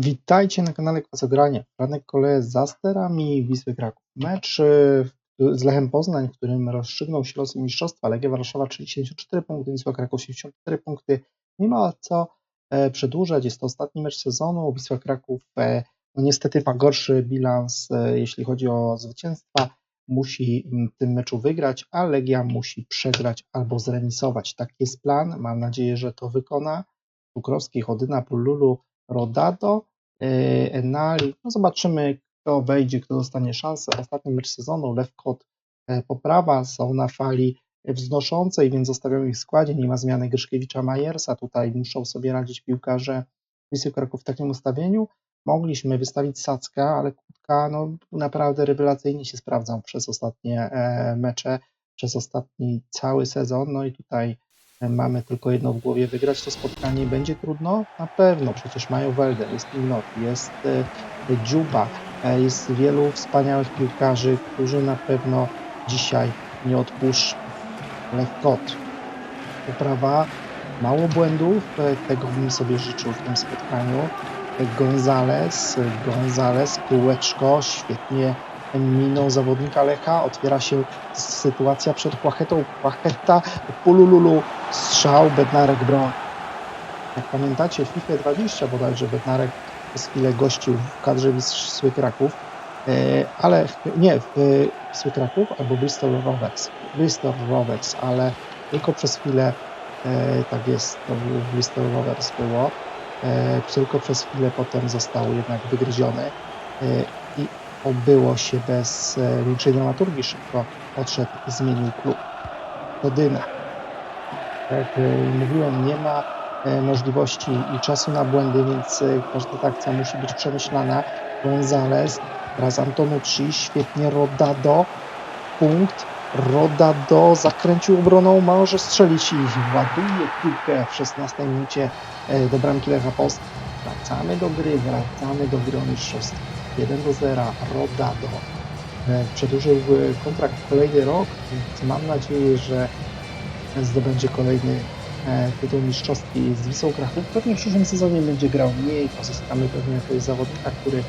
Witajcie na kanale Kwasogranie. Franek Koleje za sterami Wisły Kraków. Mecz y, z Lechem Poznań, w którym rozstrzygnął się losy mistrzostwa. Legia Warszawa 34 punkty, Wisła Kraków 84 punkty. Nie ma co e, przedłużać. Jest to ostatni mecz sezonu. Wisła Kraków e, no niestety ma gorszy bilans, e, jeśli chodzi o zwycięstwa. Musi w tym meczu wygrać, a Legia musi przegrać albo zremisować. Taki jest plan. Mam nadzieję, że to wykona. Cukrowski, Chodyna, Pululu, Rodado, e, Enali. No zobaczymy, kto wejdzie, kto dostanie szansę. Ostatni mecz sezonu, Lewkot e, poprawa, są na fali wznoszącej, więc zostawiam ich w składzie. Nie ma zmiany Gryszkiewicza Majersa. Tutaj muszą sobie radzić piłkarze Wisły Kraków w takim ustawieniu. Mogliśmy wystawić Sacka, ale Kutka no, naprawdę rewelacyjnie się sprawdzał przez ostatnie e, mecze, przez ostatni cały sezon. No i tutaj Mamy tylko jedno w głowie, wygrać to spotkanie będzie trudno? Na pewno, przecież mają Welder, jest Pilnot, jest e, Dziuba, e, jest wielu wspaniałych piłkarzy, którzy na pewno dzisiaj nie odpuszczą. Lewkot, poprawa, mało błędów, e, tego bym sobie życzył w tym spotkaniu. Gonzales, Gonzales, kółeczko, świetnie minął zawodnika Lecha, otwiera się sytuacja przed Płachetą, Płacheta, Pulululu, strzał, Bednarek broń. Jak pamiętacie, w FIFA 20 bodajże Bednarek przez chwilę gościł w kadrze Wisły Kraków, e, ale nie, w Wisły Kraków albo Bristol Rovers, Bristol Rovers, ale tylko przez chwilę, e, tak jest, to w Bristol Rovers było, e, tylko przez chwilę potem został jednak wygryziony obyło się bez większej dramaturgii, szybko odszedł zmienił klub. Kodyna. Tak jak mówiłem, nie ma możliwości i czasu na błędy, więc każda akcja musi być przemyślana. Gonzales, teraz Antonucci, świetnie Rodado, punkt, Rodado zakręcił obroną, może strzelić i ładuje piłkę w 16 minucie do bramki Lecha Post. Wracamy do gry, wracamy do gry o mistrzostwo. 1 do 0, Rodado. Przedłużył kontrakt kolejny rok, więc mam nadzieję, że zdobędzie kolejny tytuł mistrzowski z Wisłą Kraków. Pewnie w przyszłym sezonie będzie grał mniej, pozyskamy pewnie jakiegoś zawodnika, który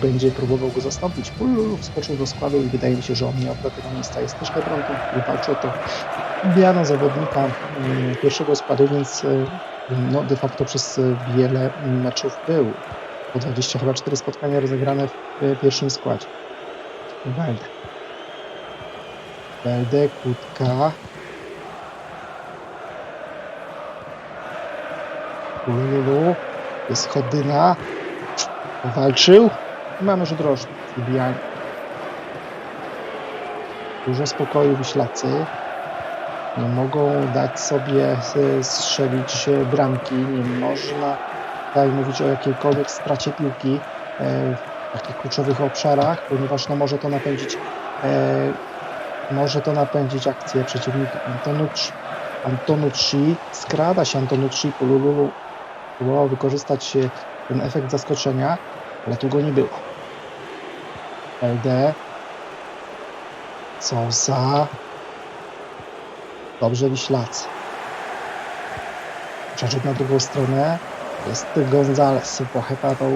będzie próbował go zastąpić. Pullu wskoczył do składu i wydaje mi się, że on nie odda tego miejsca. Jest też Hebronką, który walczy o to miano zawodnika pierwszego składu, więc no, de facto przez wiele meczów był. Po 20 chyba 4 spotkania rozegrane w pierwszym składzie. Welde. Welde, Kutka. Lulu. Jest Chodyna. Walczył. I mamy rzut rożny. Wybijanie. Dużo spokoju Wiślacy. Nie mogą dać sobie strzelić bramki. Nie można tutaj mówić o jakiejkolwiek stracie piłki w takich kluczowych obszarach, ponieważ no, może to napędzić może to napędzić akcję przeciwnika. Antonucci, Antonucci skrada się Antonucci po Lululu próbował wykorzystać ten efekt zaskoczenia, ale tu go nie było. LD Sousa Dobrze Wiślacy. Przeszedł na drugą stronę. Jest Gonzales. Płacheta tą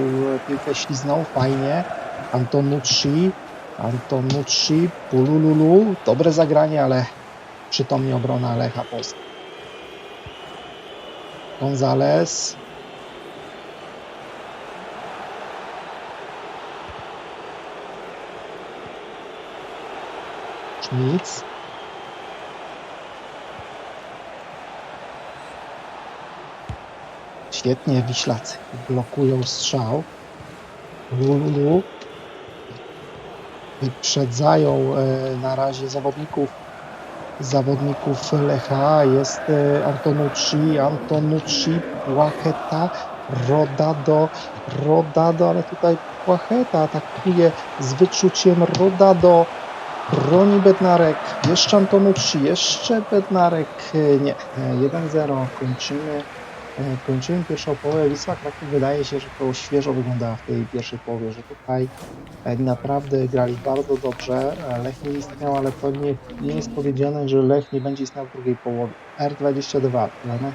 piłkę śliznął. Fajnie. Antonucci. Antonucci. Pulululu. Dobre zagranie, ale przytomnie obrona Lecha Polska. Gonzales. Schmitz. Świetnie Wiślacy blokują strzał. Lulu wyprzedzają na razie zawodników zawodników Lecha. Jest Antonucci, Antonucci, Płacheta, Rodado, Rodado, ale tutaj Płacheta atakuje z wyczuciem Rodado. Broni Bednarek, jeszcze Antonucci, jeszcze Bednarek. Nie, 1-0 kończymy. Kończymy pierwszą połowę. Wisła Kraków wydaje się, że to świeżo wyglądała w tej pierwszej połowie, że tutaj naprawdę grali bardzo dobrze. Lech nie istniał, ale to nie, nie jest powiedziane, że Lech nie będzie istniał w drugiej połowie. R22, Lech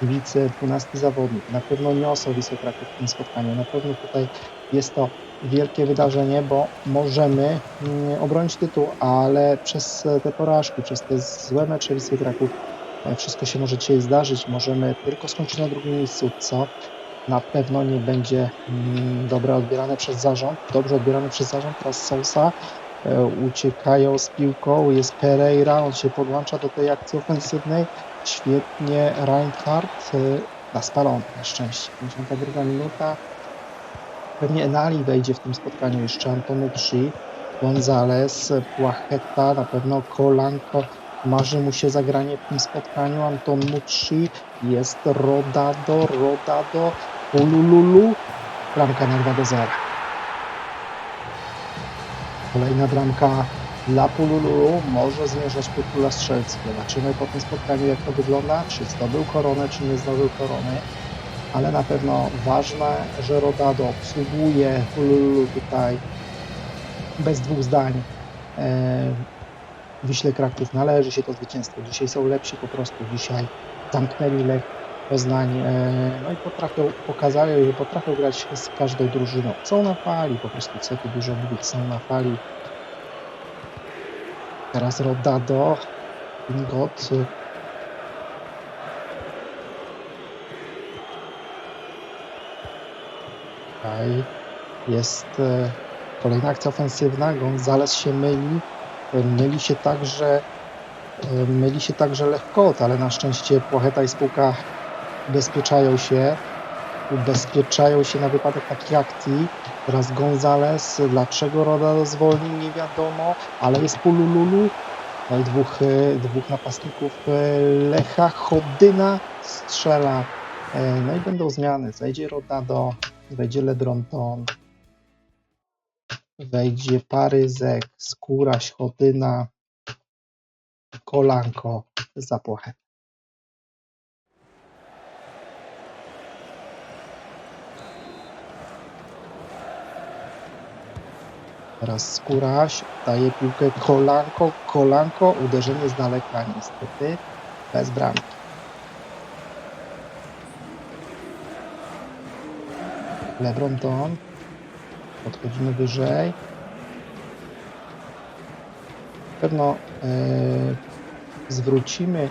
kibice, 12 zawodnik. Na pewno niosą Wisłę Kraków w tym spotkaniu. Na pewno tutaj jest to wielkie wydarzenie, bo możemy mm, obronić tytuł, ale przez te porażki, przez te złe mecze Wisły Kraków e, wszystko się może dzisiaj zdarzyć. Możemy tylko skończyć na drugim miejscu, co na pewno nie będzie mm, dobre odbierane przez zarząd. Dobrze odbierane przez zarząd. Teraz Sousa e, uciekają z piłką. Jest Pereira, on się podłącza do tej akcji ofensywnej. Świetnie Reinhardt e, na spalony na szczęście. 52 minuta. Pewnie Enali wejdzie w tym spotkaniu jeszcze Antonucci, Gonzales, Płacheta, na pewno Kolanko. Marzy mu się zagranie w tym spotkaniu. Antonucci, jest Rodado, Rodado, Ulululu. Bramka na 2 do 0. Kolejna bramka dla Pululu może zmierzać po kula strzelckie. Zobaczymy po tym spotkaniu, jak to wygląda. Czy zdobył koronę, czy nie zdobył korony. Ale na pewno ważne, że Rodado obsługuje Pululu tutaj bez dwóch zdań. E, Wiśle Kraków należy się to zwycięstwo. Dzisiaj są lepsi po prostu. Dzisiaj zamknęli Lech Poznań. E, no i potrafią, pokazali, że potrafią grać z każdą drużyną. Są na fali, po prostu co tu dużo mówić, są na fali. Teraz Rodado, Ingot. Tutaj jest e, kolejna akcja ofensywna. Gonzales się myli. Myli się także e, myli się także Lechkot, ale na szczęście Płocheta i spółka ubezpieczają się. Ubezpieczają się na wypadek takich akcji. Teraz Gonzales. Dlaczego Roda zwolnił, nie wiadomo, ale jest Pulululu. No dwóch, e, dwóch napastników e, Lecha. Chodyna strzela. No i będą zmiany. Zejdzie Rodado, wejdzie Ledronton, wejdzie Paryzek, Skóraś, Chodyna, Kolanko, Zapłachę. Teraz Skóraś daje piłkę Kolanko, Kolanko, uderzenie z daleka niestety, bez bramki. Lebronton, podchodzimy wyżej. Pewno e, zwrócimy,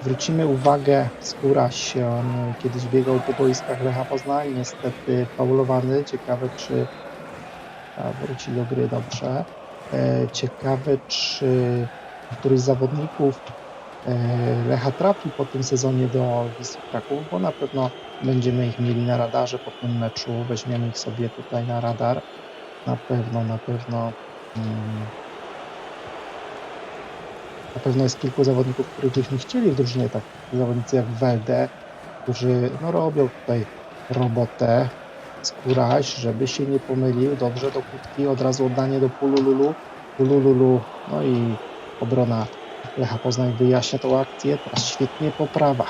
zwrócimy uwagę Skóraś, on kiedyś biegał po boiskach Lecha Poznań, niestety faulowany, ciekawe czy a, wróci do gry dobrze. E, ciekawe, czy któryś z zawodników e, Lecha trafi po tym sezonie do Wisły Kraków, bo na pewno będziemy ich mieli na radarze po tym meczu, weźmiemy ich sobie tutaj na radar. Na pewno, na pewno. mm, Na pewno jest kilku zawodników, których byśmy chcieli w drużynie, tak zawodnicy jak Welde, którzy no, robią tutaj robotę skóraś, żeby się nie pomylił. Dobrze do kłódki, od razu oddanie do Pulululu. Pulululu, no i obrona Lecha Poznań wyjaśnia tą akcję. Teraz świetnie poprawa.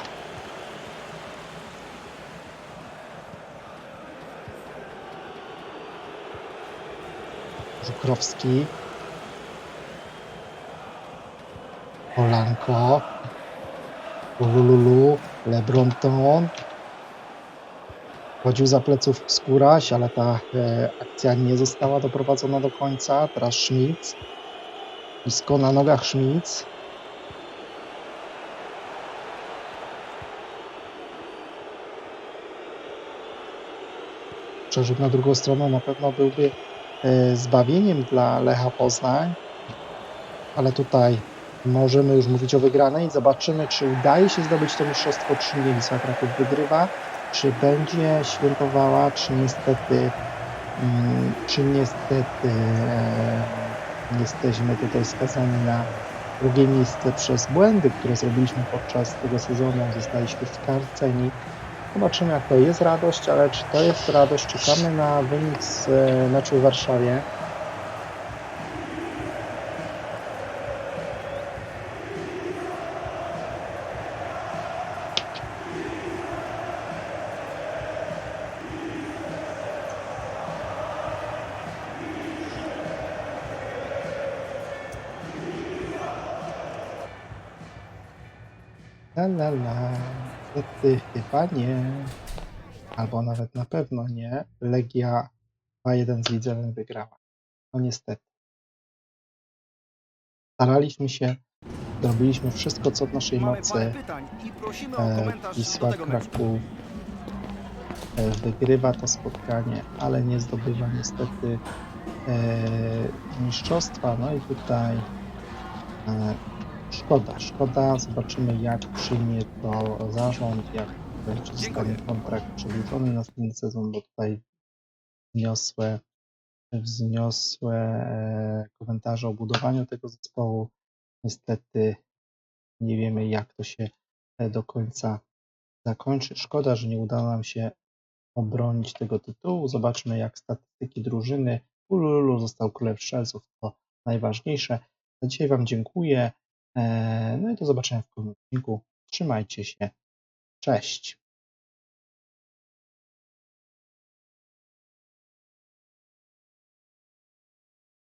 Żukrowski. Polanko. Pulululu. Lebronton. Chodził za pleców Skóraś, ale ta e, akcja nie została doprowadzona do końca. Teraz Schmitz. Blisko na nogach Schmitz. Przerzut na drugą stronę na pewno byłby zbawieniem dla Lecha Poznań, ale tutaj możemy już mówić o wygranej. Zobaczymy, czy udaje się zdobyć to mistrzostwo, czy nie. Wisła Kraków wygrywa, czy będzie świętowała, czy niestety, mm, czy niestety e, jesteśmy tutaj skazani na drugie miejsce przez błędy, które zrobiliśmy podczas tego sezonu. Zostaliśmy skarceni. Zobaczymy, jak to jest radość, ale czy to jest radość? Czekamy na wynik z e, meczu w Warszawie. La, la, la. Niestety chyba nie. Albo nawet na pewno nie. Legia 2-1 z Widzewem wygrała. No niestety. Staraliśmy się, zrobiliśmy wszystko, co w naszej mocy. E, Wisła. Kraków e, wygrywa to spotkanie, ale nie zdobywa niestety e, mistrzostwa. No i tutaj e, szkoda, szkoda. Zobaczymy jak przyjmie to zarząd, jak e, czy zostanie kontrakt przedłużony na następny sezon, bo tutaj wniosłe, wzniosłe e, komentarze o budowaniu tego zespołu. Niestety nie wiemy jak to się e, do końca zakończy. Szkoda, że nie udało nam się obronić tego tytułu. Zobaczmy, jak statystyki drużyny. Ululu został królem strzelców, to najważniejsze. Za dzisiaj Wam dziękuję. E, No i do zobaczenia w kolejnym odcinku. Trzymajcie się. Cześć.